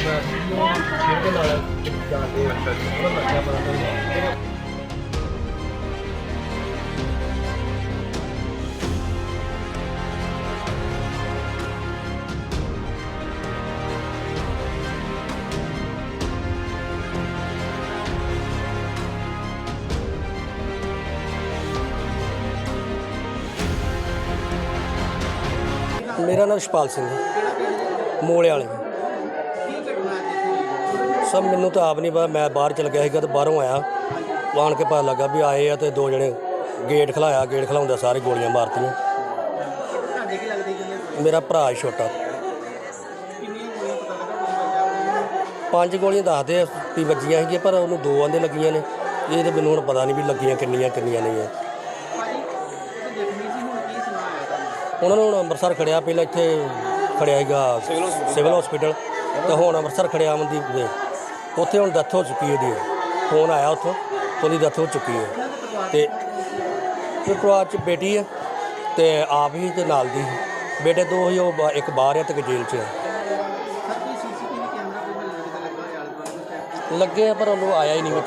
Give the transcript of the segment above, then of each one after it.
ਜਿਹੜੇ ਨਾਲ ਜਾਂਦੇ ਅੱਛਾ ਅੱਛਾ ਉਹਨਾਂ ਲੱਗਿਆ ਪਤਾ ਨਹੀਂ ਮੇਰਾ ਨਾਮ ਸ਼ਪਾਲ ਸਿੰਘ ਹੈ। ਮੋਲੇ ਵਾਲੇ। ਸਭ ਮੈਨੂੰ ਤਾਂ ਆਪ ਨਹੀਂ ਪਤਾ, ਮੈਂ ਬਾਹਰ ਚਲ ਗਿਆ ਸੀਗਾ ਤੇ ਬਾਹਰੋਂ ਆਇਆ। ਆਣ ਕੇ ਪਤਾ ਲੱਗਾ ਵੀ ਆਏ ਆ ਤੇ ਦੋ ਜਣੇ ਗੇਟ ਖਲਾਇਆ, ਗੇਟ ਖਲਾਉਂਦਾ ਸਾਰੇ ਗੋਲੀਆਂ ਮਾਰਤੀਆਂ। ਤੁਹਾਡੇ ਕੀ ਲੱਗਦੇ ਕਿੰਨੇ ਮੇਰਾ ਭਰਾ ਸੀ ਛੋਟਾ। ਕਿੰਨੀਆਂ ਗੋਲੀਆਂ ਪਤਾ ਲੱਗਾ ਕੋਈ ਵੱਜਾ ਪੰਜ ਗੋਲੀਆਂ ਦੱਸਦੇ ਆ ਵੀ ਵੱਜੀਆਂ ਸੀਗੀਆਂ, ਪਰ ਉਹਨੂੰ ਦੋ ਆਂਦੇ ਲੱਗੀਆਂ ਨੇ। ਇਹ ਤੇ ਮੈਨੂੰ ਹੁਣ ਪਤਾ ਨਹੀਂ ਵੀ ਲੱਗੀਆਂ ਕਿੰਨੀਆਂ ਕਿੰਨੀਆਂ ਨਹੀਂ ਆ ਭਾਜੀ ਉਹ ਜ਼ਖਮੀ ਸੀ ਹੁਣ ਕੀ ਸੁਣਾ ਆਇਆ ਤੁਹਾਨੂੰ ਉਹਨਾਂ ਨੂੰ ਹੁਣ ਅੰਮ੍ਰਿਤਸਰ ਖੜਿਆ ਪਹਿਲਾਂ ਇੱਥੇ ਖੜਿਆ ਸੀਗਾ ਸਿਵਲ ਹਸਪੀਟਲ ਤੇ ਹੁਣ ਅੰਮ੍ਰਿਤਸਰ ਖੜਿਆ ਅਮਨਦੀਪ ਦੇ। ਉੱਥੇ ਹੁਣ ਡੈਥ ਹੋ ਚੁੱਕੀ ਉਹਦੀ। ਫੋਨ ਆਇਆ ਉੱਥੋਂ ਉਹਦੀ ਡੈਥ ਹੋ ਚੁੱਕੀ ਹੈ। ਤੇ ਤੇ ਪਰਿਵਾਰ ਚ ਬੇਟੀ ਹੈ ਤੇ ਆਪ ਹੀ ਤੇ ਨਾਲ ਦੀ। ਬੇਟੇ ਦੋ ਹੀ ਉਹ ਬਾ- ਇੱਕ ਬਾਹਰ ਹੈ ਤੇ ਇੱਕ ਜੇਲ੍ਹ 'ਚ ਹੈ। ਲੱਗੇ ਆ ਪਰ ਉਹਨੂੰ ਆਇਆ ਹੀ ਨਹੀਂ ਵਿੱਚ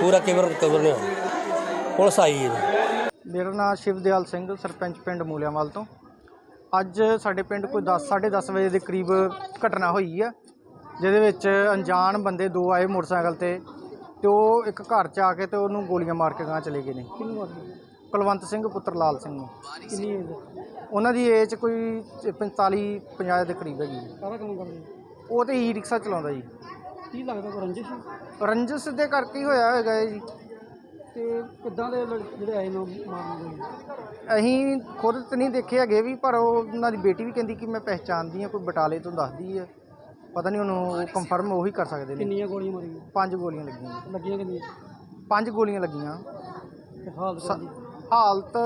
ਪੂਰਾ ਕਵਰ ਕਵਰ ਨਹੀਂ ਹੋਇਆ। ਪੁਲਿਸ ਆਈ ਹੈ। ਮੇਰਾ ਨਾਮ ਸ਼ਿਵਦਿਆਲ ਸਿੰਘ ਸਰਪੰਚ ਪਿੰਡ ਮੂਲਿਆਂਵਾਲ ਤੋਂ। ਅੱਜ ਸਾਡੇ ਪਿੰਡ ਕੋਈ 10 10:30 ਵਜੇ ਦੇ ਕਰੀਬ ਘਟਨਾ ਹੋਈ ਆ ਜਿਹਦੇ ਵਿੱਚ ਅਣਜਾਣ ਬੰਦੇ ਦੋ ਆਏ ਮੋਟਰਸਾਈਕਲ ਤੇ ਤੇ ਉਹ ਇੱਕ ਘਰ 'ਚ ਆ ਕੇ ਤੇ ਉਹਨੂੰ ਗੋਲੀਆਂ ਮਾਰ ਕੇ ਗਾਂ ਚਲੇ ਗਏ ਨੇ। ਕੁਲਵੰਤ ਸਿੰਘ ਪੁੱਤਰ ਲਾਲ ਸਿੰਘ ਨੂੰ। ਕਿੰਨੀ ਏਜ ਉਹਨਾਂ ਦੀ ਏਜ ਕੋਈ 45 50 ਦੇ ਕਰੀਬ ਹੈਗੀ। ਸਾਰਾ ਕੰਮ ਕਰਦੇ ਉਹ ਤੇ ਈ ਰਿਕਸ਼ਾ ਚਲਾਉਂਦਾ ਜੀ। ਕੀ ਲੱਗਦਾ ਕੋ ਰੰਜਿਸ਼ ਰੰਜਸ ਦੇ ਕਰਕੇ ਹੀ ਹੋਇਆ ਹੈਗਾ ਇਹ ਜੀ। ਤੇ ਕਿੱਦਾਂ ਦੇ ਲੜ- ਜਿਹੜੇ ਆਏ ਨੇ ਉਹ ਮਾਰਨ ਦੇ? ਅਸੀਂ ਖੁਦ ਤਾਂ ਨਹੀਂ ਦੇਖੇ ਹੈਗੇ ਵੀ ਪਰ ਉਹ ਉਹਨਾਂ ਦੀ ਬੇਟੀ ਵੀ ਕਹਿੰਦੀ ਕਿ ਮੈਂ ਪਹਿਚਾਣਦੀ ਹਾਂ ਕੋਈ ਬਟਾਲੇ ਤੋਂ ਦੱਸਦੀ ਹੈ। ਪਤਾ ਨਹੀਂ ਉਹਨੂੰ ਕੰਫਰਮ ਉਹੀ ਕਰ ਸਕਦੇ ਨੇ। ਕਿੰਨੀਆਂ ਗੋਲੀਆਂ ਮਾਰੀਆਂ? ਪੰਜ ਗੋਲੀਆਂ ਲੱਗੀਆਂ। ਲੱਗੀਆਂ ਕਿੰਨੀਆਂ? ਪੰਜ ਗੋਲੀਆਂ ਲੱਗੀਆਂ। ਤੇ ਹਾਲਤ ਸ- ਹਾਲਤ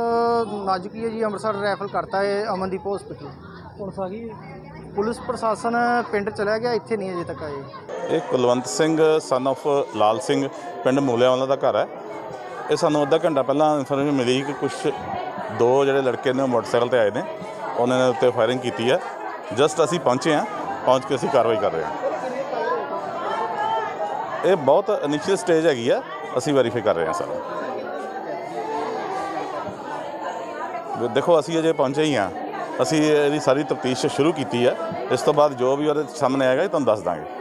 ਨਾਜ਼ੁਕ ਹੀ ਹੈ ਜੀ ਅੰਮ੍ਰਿਤਸਰ ਰੈਫਰ ਕਰਤਾ ਹੈ ਅਮਨਦੀਪ ਹਸਪੀਟਲ ਪੁਲਿਸ ਆ ਗਈ ਪੁਲਿਸ ਪ੍ਰਸ਼ਾਸਨ ਪਿੰਡ ਚਲਾ ਗਿਆ ਇੱਥੇ ਨਹੀਂ ਅਜੇ ਤੱਕ ਆਏ। ਇਹ ਕੁਲਵੰਤ ਸਿੰਘ son of ਲਾਲ ਸਿੰਘ ਪਿੰਡ ਮੂਲਿਆਂਵਾਲਾ ਦਾ ਘਰ ਹੈ। ਇਹ ਸਾਨੂੰ ਅੱਧਾ ਘੰਟਾ ਪਹਿਲਾਂ ਇਨਫੋਰਮੇਸ਼ਨ ਮਿਲੀ ਕਿ ਕੁਝ ਦੋ ਜਿਹੜੇ ਲੜਕੇ ਨੇ ਉਹ ਮੋਟਰਸਾਈਕਲ ਤੇ ਆਏ ਨੇ। ਉਹਨਾਂ ਨੇ ਉੱਤੇ ਫਾਇਰਿੰਗ ਕੀਤੀ ਹੈ ਜਸਟ ਅਸੀਂ ਪਹੁੰਚੇ ਹਾਂ, ਪਹੁੰਚ ਕੇ ਅਸੀਂ ਕਾਰਵਾਈ ਕਰ ਰਹੇ ਹਾਂ। ਇਹ ਬਹੁਤ ਇਨੀਸ਼ੀਅਲ ਸਟੇਜ ਹੈਗੀ ਆ, ਅਸੀਂ ਵੈਰੀਫਾਈ ਕਰ ਰਹੇ ਹਾਂ ਸਾਰਾ। ਦੇਖੋ, ਅਸੀਂ ਅਜੇ ਪਹੁੰਚੇ ਹੀ ਹਾਂ। ਅਸੀਂ ਇਹਦੀ ਸਾਰੀ ਤਫਤੀਸ਼ ਸ਼ੁਰੂ ਕੀਤੀ ਹੈ ਇਸ ਤੋਂ ਬਾਅਦ ਜੋ ਵੀ ਉਹਦੇ ਸਾਹਮਣੇ ਆਏਗਾ ਤੁਹਾਨੂੰ ਦੱਸ ਦਾਂਗੇ।